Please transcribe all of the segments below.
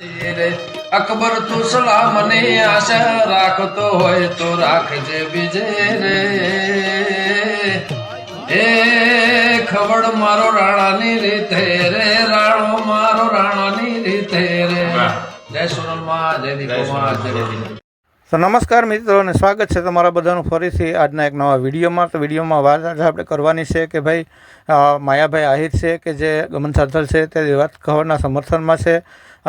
રે અકબર તું સલામની આશા રાખતો હોય તો રાખજે બીજે રે. એ ખવડ મારો રાણાની રીતે રે રાણો મારો રાણાની રીતે રે. જય સોનલમાં જય દીપોમાં જય તો નમસ્કાર મિત્રો અને સ્વાગત છે તમારા બધાનું ફરીથી આજના એક નવા વિડીયોમાં. તો વિડીયોમાં વાત આજે આપણે કરવાની છે કે ભાઈ માયાભાઈ આહિર છે કે જે ગમન સાધલ છે તે વાત ખબરના સમર્થનમાં છે.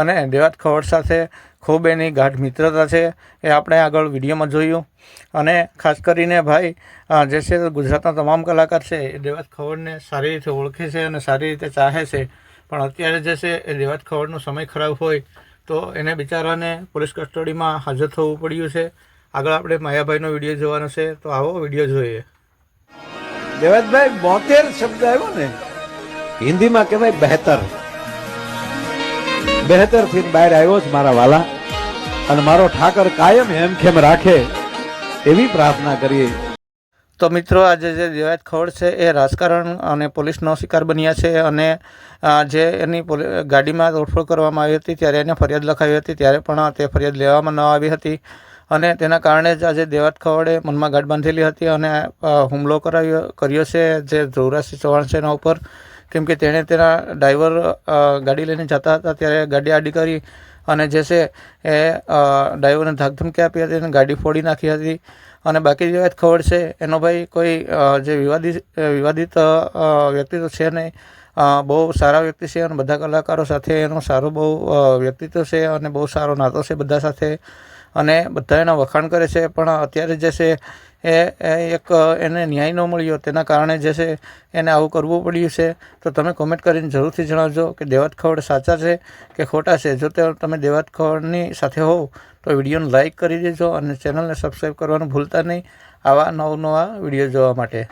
અને દેવાત ખવડ સાથે ખૂબ એની ગાઢ મિત્રતા છે એ આપણે આગળ વિડીયોમાં જોયું. અને ખાસ કરીને ભાઈ જે છે ગુજરાતના તમામ કલાકાર છે એ દેવાત ખવડને સારી રીતે ઓળખે છે અને સારી રીતે ચાહે છે. પણ અત્યારે જે છે એ દેવાત ખવડનો સમય ખરાબ હોય તો એને બિચારાને પોલીસ કસ્ટડીમાં હાજર થવું પડ્યું છે. આગળ આપણે માયાભાઈનો વીડિયો જોવાનો છે, તો આવો વીડિયો જોઈએ. દેવાતભાઈ બોતેર શબ્દ આવ્યો ને. હિન્દીમાં કહેવાય બહેતર. બહેતર થઈને બહાર આવ્યો છે મારા વાલા. અને મારો ઠાકર કાયમ હેમખેમ રાખે એવી પ્રાર્થના કરીએ. તો મિત્રો, આજે જે દેવાયત ખવડ છે એ રાજકારણ અને પોલીસનો શિકાર બન્યા છે અને જે એની ગાડીમાં તોડફોડ કરવામાં આવી હતી ત્યારે એને ફરિયાદ લખાવી હતી, ત્યારે પણ તે ફરિયાદ લેવામાં ન આવી હતી. અને તેના કારણે જ આજે દેવાત ખવડે મનમાં ગાંઠ બાંધેલી હતી અને હુમલો કરાવ્યો, કર્યો છે જે ધ્રુવરાજસિંહ ચૌહાણ છે એના ઉપર. કેમ કે તેણે તેના ડ્રાઈવર ગાડી લઈને જતા હતા, ત્યારે ગાડી આડી કરી અને જે છે એ ડ્રાઈવરને ધાકધમકી આપી હતી અને ગાડી ફોડી નાખી હતી. અને બાકી જે વાત ખબર છે, એનો ભાઈ કોઈ જે વિવાદિત વિવાદિત વ્યક્તિત્વ છે નહીં. બહુ સારા વ્યક્તિ છે અને બધા કલાકારો સાથે એનો સારો બહુ વ્યક્તિત્વ છે અને બહુ સારો નાતો છે બધા સાથે. અને બધા એના વખાણ કરે છે. પણ અત્યારે જે છે એ એક, એને ન્યાય ન મળ્યો. તેના કારણે જે છે એને આવું કરવું પડ્યું છે. તો તમે કોમેન્ટ કરીને જરૂરથી જણાવજો કે દેવાત ખવડ સાચા છે કે ખોટા છે. જો તમે દેવાત ખવડની સાથે હોવ તો વિડીયોને લાઇક કરી દેજો અને ચેનલને સબસ્ક્રાઈબ કરવાનું ભૂલતા નહીં. આવા નવ નવા વીડિયો જોવા માટે.